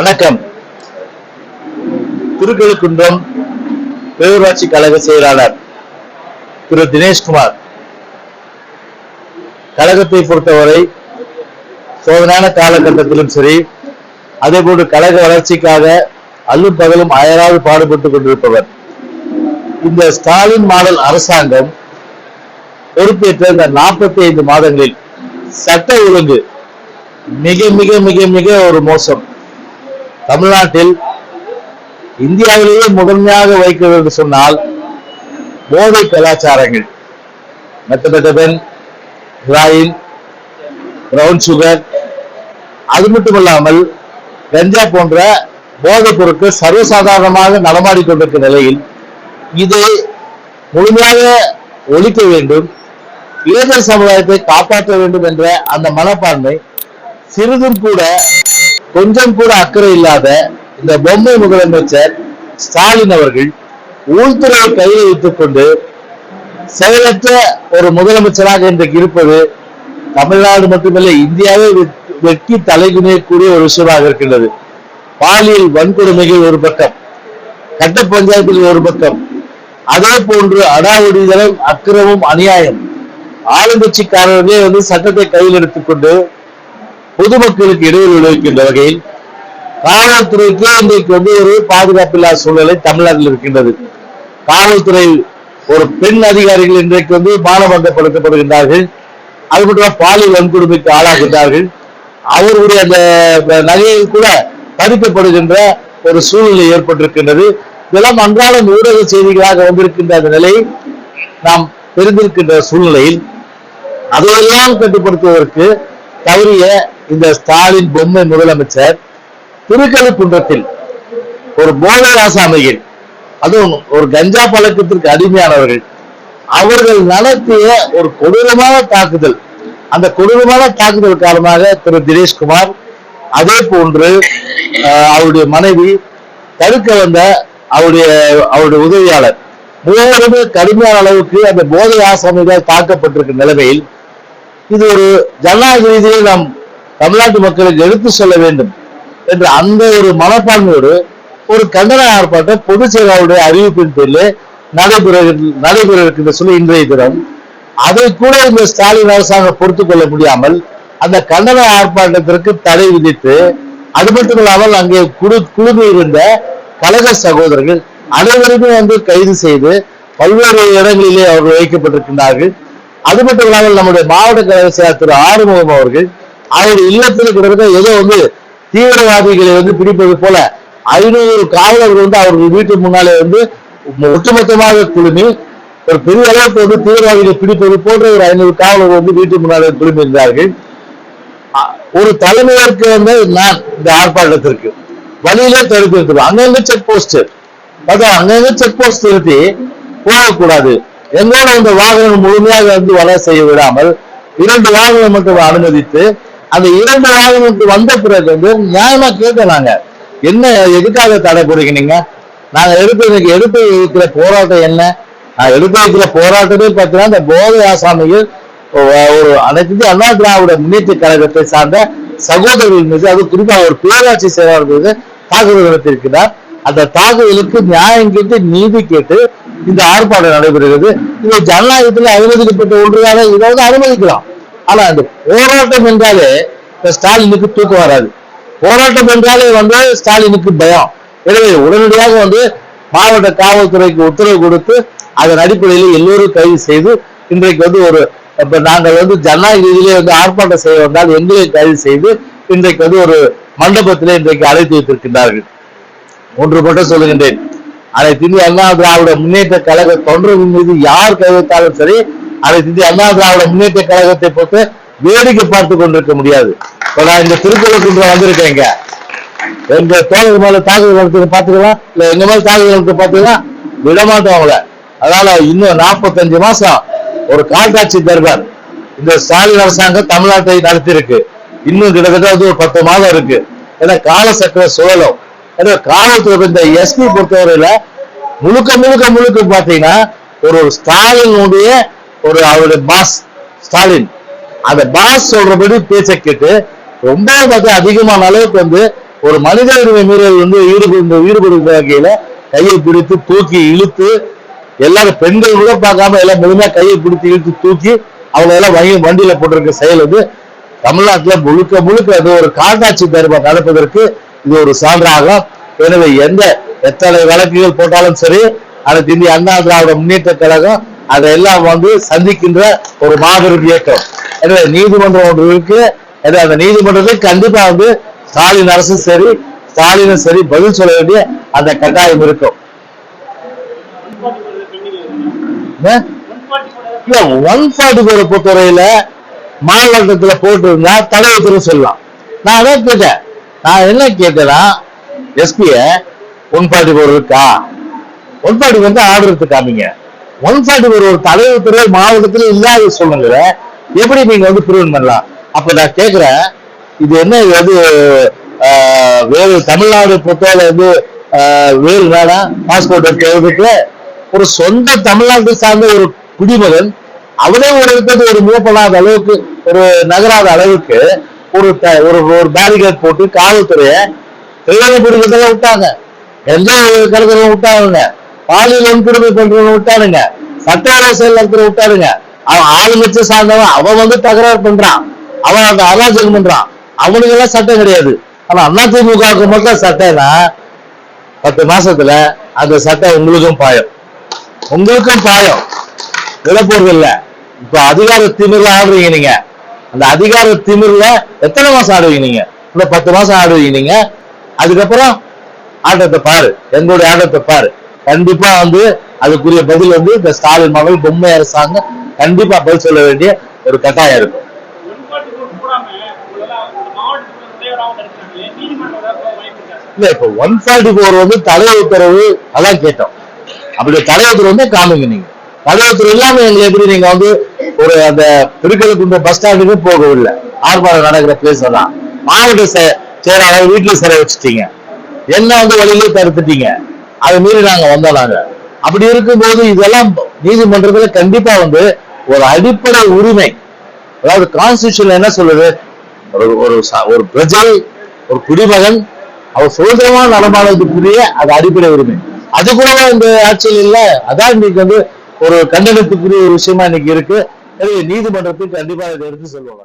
வணக்கம். திருக்கழுக்குன்றம் பேரூராட்சி கழக செயலாளர் திரு தினேஷ்குமார். கழகத்தை பொறுத்தவரை சோதனையான காலகட்டத்திலும் சரி அதே போன்று கழக வளர்ச்சிக்காக அல்லும் பகலும் அயராது பாடுபட்டுக் கொண்டிருப்பவர். இந்த ஸ்டாலின் மாடல் அரசாங்கம் பொறுப்பேற்ற இந்த நாற்பத்தி ஐந்து மாதங்களில் சட்ட ஒழுங்கு மிக மிக மிக மிக ஒரு மோசம். தமிழ்நாட்டில் இந்தியாவிலேயே முதன்மையாக வைக்கிறது என்று சொன்னால் போதை கலாச்சாரங்கள். மெத்தமெட்டபன் ஹிராயின் பிரவுன் சுகர் அது மட்டுமல்லாமல் கஞ்சா போன்ற போதைப் பொருட்கள் சர்வசாதாரணமாக நடமாடி கொண்டிருக்கிற நிலையில் இதை முழுமையாக ஒழிக்க வேண்டும் இளைஞர் சமுதாயத்தை காப்பாற்ற வேண்டும் என்ற அந்த மனப்பான்மை சிறிதும் கூட கொஞ்சம் கூட அக்கறை இல்லாத இந்த பொம்மை முதலமைச்சர் ஸ்டாலின் அவர்கள் உள்துறையை கையில் வைத்துக் கொண்டு செயலற்ற ஒரு முதலமைச்சராக இன்றைக்கு இருப்பது தமிழ்நாடு மட்டுமல்ல இந்தியாவே வெட்டி தலைகுனியக்கூடிய ஒரு விஷயமாக இருக்கின்றது. பாலியல் வன்கொடுமைகள் ஒரு பக்கம் கட்ட பஞ்சாயத்தில் ஒரு பக்கம் அதே போன்று அடாவடிதலும் அக்கிரமும் அநியாயம். ஆளுங்கட்சிக்காரர்களே வந்து சட்டத்தை கையில் எடுத்துக்கொண்டு பொதுமக்களுக்கு இடையூறு விளைவிக்கின்ற வகையில் காவல்துறைக்கு இன்றைக்கு வந்து ஒரு பாதுகாப்பில்லா சூழ்நிலை தமிழ்நாட்டில் இருக்கின்றது. காவல்துறை ஒரு பெண் அதிகாரிகள் இன்றைக்கு வந்து மானபந்தப்படுத்தப்படுகின்றார்கள் அது மட்டும் இல்ல, பாலியல் வன்கொடுமைக்கு ஆளாகின்றார்கள். அவர்களுடைய அந்த நகையில் கூட பறிக்கப்படுகின்ற ஒரு சூழ்நிலை ஏற்பட்டிருக்கின்றது. இதெல்லாம் அன்றாடம் ஊடக செய்திகளாக வந்திருக்கின்ற அந்த நிலை நாம் தெரிந்திருக்கின்ற சூழ்நிலையில் அதையெல்லாம் கட்டுப்படுத்துவதற்கு தவறிய இந்த ஸ்டாலின் பொம்மை முதலமைச்சர் திருக்கழுக்குன்றத்தில் ஒரு போதை ஆசாமிகள் அதுவும் ஒரு கஞ்சா பழக்கத்திற்கு அடிமையானவர்கள் அவர்கள் நடத்திய ஒரு கொடூரமான தாக்குதல். அந்த கொடூரமான தாக்குதல் காரணமாக திரு தினேஷ்குமார் அதே போன்று அவருடைய மனைவி தடுக்க வந்த அவருடைய அவருடைய உதவியாளர். மூவருமே கடுமையான அளவுக்கு அந்த போதை ஆசாமிகள் தாக்கப்பட்டிருக்கிற நிலைமையில் இது ஒரு ஜனநாயக ரீதியில் நாம் தமிழ்நாட்டு மக்களுக்கு எடுத்து சொல்ல வேண்டும் என்ற அந்த ஒரு மனப்பான்மையோடு ஒரு கண்டன ஆர்ப்பாட்டம் பொதுச் செயலாளருடைய அறிவிப்பின் பேரிலே நடைபெற நடைபெற இருக்கின்ற சொல்லி இன்றைய தினம். அதை கூட இந்த ஸ்டாலின் அரசாங்கம் பொறுத்துக் கொள்ள முடியாமல் அந்த கண்டன ஆர்ப்பாட்டத்திற்கு தடை விதித்து அது மட்டும் இல்லாமல் அங்கே குழு குழுமி இருந்த கழக சகோதரர்கள் அனைவருமே வந்து கைது செய்து பல்வேறு இடங்களிலே அவர்கள் வைக்கப்பட்டிருக்கின்றார்கள். அது மட்டும் இல்லாமல் நம்முடைய மாவட்ட கழக செயலாளர் திரு ஆறுமுகம் அவர்கள் அவருடைய இல்லத்தில் கிட்டத்தட்ட ஏதோ வந்து தீவிரவாதிகளை வந்து பிடிப்பது போல ஐநூறு காவலர்கள் வந்து அவர்கள் வீட்டு முன்னாலே வந்து ஒட்டுமொத்தமாக குழுமி ஒரு பெரிய அளவுக்கு வந்து தீவிரவாதிகளை பிடிப்பது போன்ற ஒரு ஐநூறு காவலர்கள் வந்து வீட்டு முன்னாலே குழுமி இருந்தார்கள். ஒரு தலைமையேற்க வந்து நான் இந்த ஆர்ப்பாட்டத்திற்கு வழியிலே தடுத்து நிறுத்தணும் அங்கங்க செக் போஸ்ட் பார்த்தா அங்கங்க செக் போஸ்ட் நிறுத்தி போகக்கூடாது. எங்களோட இந்த வாகனம் முழுமையாக வந்து வலை செய்ய விடாமல் இரண்டு வாகனம் மட்டும் அனுமதித்து அந்த இரண்டு வாகனத்துக்கு வந்த பிறகு வந்து நியாயமா கேட்டோம் நாங்க. என்ன எதுக்காக தடை போடுறீங்க? நீங்க நாங்க எடுத்து இன்னைக்கு எடுத்து போராட்டம் என்ன? நான் எடுத்து வைக்கிற போராட்டமே பார்த்தீங்கன்னா இந்த போதை ஆசாமிகள் ஒரு அனைத்து அண்ணா திராவிட முன்னேற்ற கழகத்தை சார்ந்த சகோதரர்கள் மீது அது குறிப்பாக ஒரு பேராட்சி செயலாளர் மீது தாக்குதல் நடத்தியிருக்கிறார். அந்த தாக்குதலுக்கு நியாயம் கேட்டு நீதி கேட்டு இந்த ஆர்ப்பாட்டம் நடைபெறுகிறது. இது ஜனநாயகத்தில் அனுமதிக்கப்பட்ட ஒன்றுதான? இதை வந்து அனுமதிக்கலாம். ஆனா அந்த போராட்டம் என்றாலே இந்த ஸ்டாலினுக்கு தூக்கம் வராது. போராட்டம் என்றாலே வந்து ஸ்டாலினுக்கு பயம். எனவே உடனடியாக வந்து மாவட்ட காவல்துறைக்கு உத்தரவு கொடுத்து அதன் அடிப்படையில் எல்லோரும் கைது செய்து இன்றைக்கு வந்து ஒரு இப்போ நாங்கள் வந்து ஜனநாயக ரீதியிலே வந்து ஆர்ப்பாட்டம் செய்ய வந்தால் எங்களை கைது செய்து இன்றைக்கு வந்து ஒரு மண்டபத்திலே இன்றைக்கு அழைத்து வைத்திருக்கின்றார்கள். ஒன்று மட்டும் சொல்லுகின்றேன். அனைத்து இந்திய அண்ணா திராவிட முன்னேற்ற கழக தொண்டர்கள் மீது யார் கை வைத்தாலும் சரி அதை இந்திய அண்ணா திராவிட முன்னேற்ற கழகத்தை பொறுத்து வேடிக்கை பார்த்து கொண்டிருக்க முடியாது. இப்போ நான் இந்த திருக்குறளுக்கு வந்திருக்கேங்க. எங்க தோழர் மேல தாக்குதல் நடத்தி பாத்துக்கலாம் இல்ல எங்க மேல தாக்குதல் நடத்தி பாத்துக்கலாம் விடமாட்டோம் அவங்கள. அதனால இன்னும் நாற்பத்தஞ்சு மாசம் ஒரு காட்டாட்சி தர்பார் இந்த ஸ்டாலின் அரசாங்கம் தமிழ்நாட்டை நடத்தியிருக்கு. இன்னும் கிட்டத்தட்ட வந்து ஒரு பத்து மாதம் இருக்கு. ஏன்னா காலசக்கர சுழலும். ஏன்னா காவல்துறை இந்த எஸ்பி பொறுத்தவரையில முழுக்க முழுக்க முழுக்க பாத்தீங்கன்னா ஒரு ஸ்டாலினுடைய ஒரு அவருடைய பாஸ் ஸ்டாலின் அந்த பாஸ் சொல்றபடி பேச்சை கேட்டு ரொம்ப பார்த்து அதிகமான அளவுக்கு வந்து ஒரு மனித உரிமை மீறல் வந்து ஈடுபடு ஈடுபடுகிற வகையில கையை பிடித்து தூக்கி இழுத்து எல்லாரும் பெண்கள் கூட பார்க்காம எல்லாம் முழுமையா கையை பிடித்து இழுத்து தூக்கி அவங்க எல்லாம் வங்கி வண்டியில போட்டிருக்க செயல் வந்து தமிழ்நாட்டுல முழுக்க முழுக்க அது ஒரு காட்டாட்சி தர்ம நடப்பதற்கு இது ஒரு சான்றாகும். எனவே எந்த எத்தனை வழக்குகள் போட்டாலும் சரி அனைத்து இந்திய அண்ணா திராவிட முன்னேற்ற கழகம் அதையெல்லாம் வந்து சந்திக்கின்ற ஒரு மாபெரும் இயக்கம். எனவே நீதிமன்றம் ஒன்று இருக்கு. எனவே அந்த நீதிமன்றத்தில் கண்டிப்பா வந்து ஸ்டாலின் அரசும் சரி ஸ்டாலினும் சரி பதில் சொல்ல வேண்டிய அந்த கட்டாயம் இருக்கும். ஒன் ஃபார்ட்டி ஃபோரை பொறுத்தவரையில மாநிலத்துல போட்டிருந்தா தடை உத்தரவு சொல்லலாம். நான் அதான் கேட்டேன். நான் என்ன கேட்டேன்னா எஸ்பிய ஒன் ஃபார்ட்டி ஃபோர் இருக்கா? ஒன் ஃபார்ட்டி வந்து ஆர்டர் எடுத்து காமிங்க. ஒன் ஃபார்ட்டி ஃபோர் ஒரு தலைவர் உத்தரவு மாவட்டத்தில் இல்லாத சூழ்நிலை எப்படி நீங்க வந்து ப்ரிவென்ட் பண்ணலாம்? அப்ப நான் கேட்கிறேன் இது என்ன இது வந்து வேறு தமிழ்நாடு பொறுத்தவரை வந்து வேறு வேணாம் பாஸ்போர்ட் எடுக்கிறதுக்கு ஒரு சொந்த தமிழ்நாட்டை சார்ந்த ஒரு குடிமகன் அவனே ஒரு இருக்கிறது ஒரு மூவப்படாத அளவுக்கு ஒரு நகராத அளவுக்கு ஒரு ஒரு ஒரு பேரிகேட் போட்டு காவல்துறையை திருவண்ணாமலை விட்டாங்க. எந்த கருத்துல விட்டாங்க. பாலியல் வன்கொடுமை பண்றவங்க விட்டாருங்க. சட்ட அரசியல் இருக்கிற விட்டாருங்க. அவன் ஆளுங்கட்சி சார்ந்தவன் அவன் வந்து தகராறு பண்றான். அவன் அந்த அராஜகம் பண்றான். அவனுக்கு எல்லாம் சட்டம் கிடையாது. ஆனா அதிமுகவுக்கு மட்டும் சட்டம்னா பத்து மாசத்துல அந்த சட்டம் உங்களுக்கும் பாயம். உங்களுக்கும் பாயம். விழப்போறது இல்ல. இப்ப அதிகார திமிர்ல ஆடுறீங்க நீங்க. அந்த அதிகார திமிர்ல எத்தனை மாசம் ஆடுவீங்க நீங்க? இல்ல பத்து மாசம் ஆடுவீங்க நீங்க. அதுக்கப்புறம் ஆட்டத்தை பாரு. எங்களுடைய ஆட்டத்தை பாரு. கண்டிப்பா வந்து அதுக்குரிய பதில் வந்து இந்த ஸ்டாலின் மகள் பொம்மை அரசாங்கம் கண்டிப்பா பதில் சொல்ல வேண்டிய ஒரு கட்டாயம் இருக்கும். இல்ல இப்ப ஒன் ஃபார்ட்டி போர் வந்து தலை உத்தரவு அதான் கேட்டோம். அப்படி தலை உத்தரவு வந்து காமிங்க நீங்க. தலை உத்தரவு இல்லாம எங்களை எப்படி நீங்க வந்து ஒரு அந்த திருக்கழுக்குன்ற பஸ் ஸ்டாண்டுக்கு போகவில்லை. ஆர்ப்பாட்டம் நடக்கிற பிளேஸ் தான் மாவட்ட செயலாளர் வீட்டுல சிறை வச்சுட்டீங்க. என்ன வந்து வழியிலே தடுத்துட்டீங்க? அதை மீறி நாங்க வந்தோம் நாங்க. அப்படி இருக்கும்போது இதெல்லாம் நீதிமன்றத்துல கண்டிப்பா வந்து ஒரு அடிப்படை உரிமை. அதாவது கான்ஸ்டியூஷன் என்ன சொல்லுது? ஒரு ஒரு ஒரு பிரஜை ஒரு குடிமகன் அவர் சுதந்திரமா நடமாடுறதுக்குரிய அது அடிப்படை உரிமை. அது கூட இந்த ஆட்சியில் இல்ல? அதான் இன்னைக்கு வந்து ஒரு கண்டனத்துக்குரிய ஒரு விஷயமா இன்னைக்கு இருக்கு. எனவே நீதிமன்றத்துக்கு கண்டிப்பா இதை எடுத்து சொல்லுவாங்க